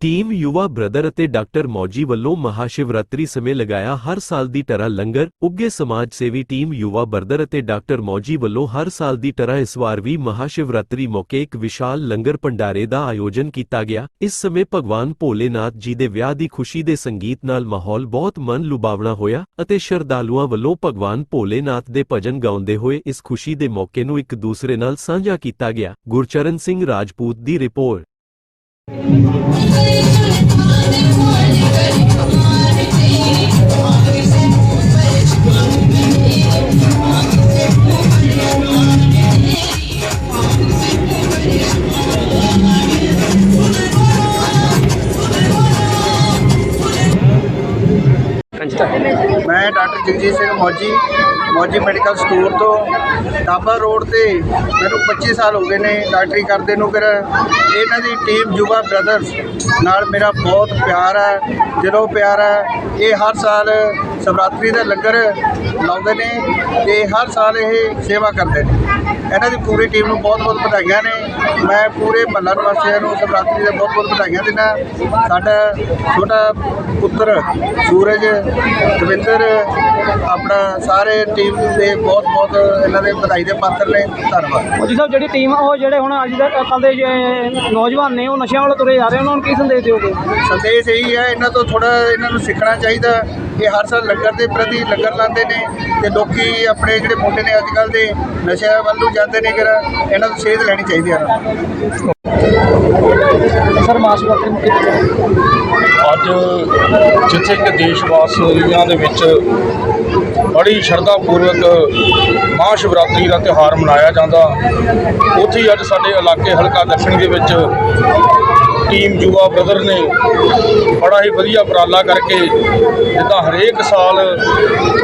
Team Yuva brother ਅਤੇ doctor Mauji ਵੱਲੋਂ ਮਹਾਸ਼ਿਵਰਾਤਰੀ ਸਮੇਂ ਲਗਾਇਆ ਹਰ ਸਾਲ ਦੀ ਤਰ੍ਹਾਂ ਲੰਗਰ ਉੱਗੇ ਸਮਾਜ ਸੇਵੀ ਟੀਮ ਯੁਵਾ ਬ੍ਰਦਰ ਅਤੇ ਡਾਕਟਰ ਮੌਜੀ ਵੱਲੋਂ ਹਰ ਸਾਲ ਦੀ ਤਰ੍ਹਾਂ ਇਸ ਵਾਰ ਵੀ ਮਹਾਸ਼ਿਵਰਾਤਰੀ ਮੌਕੇ ਇੱਕ ਵਿਸ਼ਾਲ ਲੰਗਰ ਭੰਡਾਰੇ ਦਾ ਆਯੋਜਨ ਕੀਤਾ ਗਿਆ। ਇਸ ਸਮੇਂ ਭਗਵਾਨ ਭੋਲੇਨਾਥ ਜੀ ਦੇ ਵਿਆਹ ਦੀ ਖੁਸ਼ੀ ਦੇ ਸੰਗੀਤ ਨਾਲ ਮਾਹੌਲ ਬਹੁਤ ਮਨ ਲੁਭਾਵਣਾ ਹੋਇਆ ਅਤੇ ਸ਼ਰਧਾਲੂਆਂ ਵੱਲੋਂ ਭਗਵਾਨ ਭੋਲੇਨਾਥ ਦੇ ਭਜਨ ਗਾਉਂਦੇ ਹੋਏ ਇਸ ਖੁਸ਼ੀ ਦੇ ਮੌਕੇ ਨੂੰ ਇੱਕ ਦੂਸਰੇ ਨਾਲ ਸਾਂਝਾ ਕੀਤਾ ਗਿਆ। ਗੁਰਚਰਨ ਸਿੰਘ ਰਾਜਪੂਤ ਦੀ ਰਿਪੋਰਟ। Thank you. ਮੈਂ doctor Jagjit Singh Mauji Mauji medical store ਤੋਂ ਡਾਬਾ ਰੋਡ ਤੇ ਮੈਨੂੰ 25 ਸਾਲ ਹੋ ਗਏ ਨੇ ਡਾਕਟਰੀ ਕਰਦੇ ਨੂੰ, ਫਿਰ ਇਹਨਾਂ ਦੀ ਟੀਮ ਯੁਵਾ ਬ੍ਰਦਰਸ ਨਾਲ ਮੇਰਾ ਬਹੁਤ ਪਿਆਰ ਹੈ, ਦਿਲੋਂ ਪਿਆਰ ਹੈ। ਇਹ ਹਰ ਸਾਲ ਸ਼ਿਵਰਾਤਰੀ ਦਾ ਲੰਗਰ ਲਾਉਂਦੇ ਨੇ ਤੇ ਹਰ ਸਾਲ ਇਹ ਸੇਵਾ ਕਰਦੇ ਨੇ। ਇਹਨਾਂ ਦੀ ਪੂਰੀ ਟੀਮ ਨੂੰ ਬਹੁਤ ਬਹੁਤ ਵਧਾਈਆਂ ਨੇ। ਮੈਂ ਪੂਰੇ ਮਹੱਲਾ ਨਿਵਾਸੀਆਂ ਨੂੰ ਸਵਰਾਤਰੀ ਦੇ ਬਹੁਤ ਬਹੁਤ ਵਧਾਈਆਂ ਦਿੰਦਾ ਸਾਡਾ ਛੋਟਾ ਪੁੱਤਰ ਸੂਰਜ ਦਵਿੰਦਰ ਆਪਣਾ ਸਾਰੇ ਟੀਮ ਦੇ ਬਹੁਤ ਬਹੁਤ ਇਹਨਾਂ ਦੇ ਵਧਾਈ ਦੇ ਪਾਤਰ ਨੇ। ਧੰਨਵਾਦ। ਮੋਦੀ ਸਾਹਿਬ ਜਿਹੜੀ ਟੀਮ ਉਹ ਜਿਹੜੇ ਹੁਣ ਅੱਜ ਦੇ ਕੱਲ ਦੇ ਜੇ ਨੌਜਵਾਨ ਨੇ ਉਹ ਨਸ਼ਿਆਂ ਵੱਲ ਤੁਰੇ ਜਾ ਰਹੇ ਉਹਨਾਂ ਨੂੰ ਕੀ ਸੰਦੇਸ਼ ਦਿਓਗੇ? ਸੰਦੇਸ਼ ਇਹੀ ਹੈ ਇਹਨਾਂ ਤੋਂ ਥੋੜਾ ਇਹਨਾਂ ਨੂੰ ਸਿੱਖਣਾ ਚਾਹੀਦਾ। ਇਹ ਹਰ ਸਾਲ ਲੰਗਰ ਦੇ ਪ੍ਰਤੀ ਲੰਗਰ ਲਾਉਂਦੇ ਨੇ ਤੇ ਲੋਕੀ ਆਪਣੇ ਜਿਹੜੇ ਮੁੰਡੇ ਨੇ ਅੱਜ ਕੱਲ ਦੇ ਨਸ਼ਿਆਂ ਵੱਲ ਨੂੰ ਜਾਂਦੇ ਨੇ ਕਿ ਇਹਨਾਂ ਤੋਂ ਸੇਧ ਲੈਣੀ ਚਾਹੀਦੀ ਹੈ ਨੂੰ ਸਰ ਮਾਸਵਾਤੀ ਮੁਖੀ ਅੱਜ ਜਿੱਥੇ ਕਿ ਦੇਸ਼ ਵਾਸੀਆਂ ਦੇ ਵਿੱਚ ਬੜੀ ਸ਼ਰਧਾ ਪੂਰਵਕ ਮਹਾਸ਼ਿਵਰਾਤਰੀ ਦਾ ਤਿਉਹਾਰ ਮਨਾਇਆ ਜਾਂਦਾ ਉੱਥੇ ਹੀ ਅੱਜ ਸਾਡੇ ਇਲਾਕੇ ਹਲਕਾ ਦੱਖਣੀ ਦੇ ਵਿੱਚ ਟੀਮ ਯੁਵਾ ਬ੍ਰਦਰ ਨੇ ਬੜਾ ਹੀ ਵਧੀਆ ਉਪਰਾਲਾ ਕਰਕੇ ਜਿੱਦਾਂ ਹਰੇਕ ਸਾਲ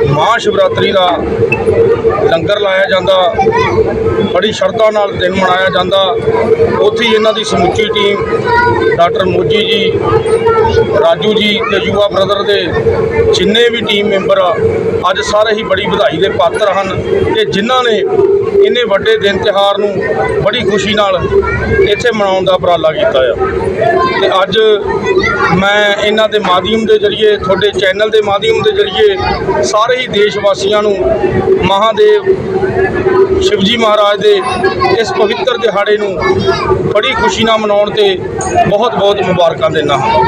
ਮਹਾਸ਼ਿਵਰਾਤਰੀ ਦਾ ਲੰਗਰ ਲਾਇਆ ਜਾਂਦਾ, ਬੜੀ ਸ਼ਰਧਾ ਨਾਲ ਦਿਨ ਮਨਾਇਆ ਜਾਂਦਾ। ਉੱਥੇ ਹੀ ਇਹਨਾਂ ਦੀ ਸਮੁੱਚੀ ਟੀਮ ਡਾਕਟਰ ਮੋਜੀ ਜੀ, ਰਾਜੂ ਜੀ ਤੇ ਯੁਵਾ ਬ੍ਰਦਰ ਦੇ ਜਿੰਨੇ ਵੀ ਟੀਮ ਮੈਂਬਰ ਆ, ਅੱਜ ਸਾਰੇ ਹੀ ਬੜੀ ਵਧਾਈ ਦੇ ਪਾਤਰ ਹਨ ਕਿ ਜਿਨ੍ਹਾਂ ਨੇ ਇੰਨੇ ਵੱਡੇ ਦਿਨ ਤਿਉਹਾਰ ਨੂੰ ਬੜੀ ਖੁਸ਼ੀ ਨਾਲ ਇੱਥੇ ਮਨਾਉਣ ਦਾ ਉਪਰਾਲਾ ਕੀਤਾ ਆ। ਤੇ ਅੱਜ ਮੈਂ ਇਹਨਾਂ ਦੇ ਮਾਧਿਅਮ ਦੇ ਜ਼ਰੀਏ, ਤੁਹਾਡੇ ਚੈਨਲ ਦੇ ਮਾਧਿਅਮ ਦੇ ਜ਼ਰੀਏ ਸਾਰੇ ਹੀ ਦੇਸ਼ ਵਾਸੀਆਂ ਨੂੰ ਮਹਾਦੇਵ ਸ਼ਿਵਜੀ ਮਹਾਰਾਜ ਦੇ ਇਸ ਪਵਿੱਤਰ ਦਿਹਾੜੇ ਨੂੰ ਬੜੀ ਖੁਸ਼ੀ ਨਾਲ ਮਨਾਉਣ ਤੇ ਬਹੁਤ ਬਹੁਤ ਮੁਬਾਰਕਾਂ ਦਿੰਦਾ ਹਾਂ।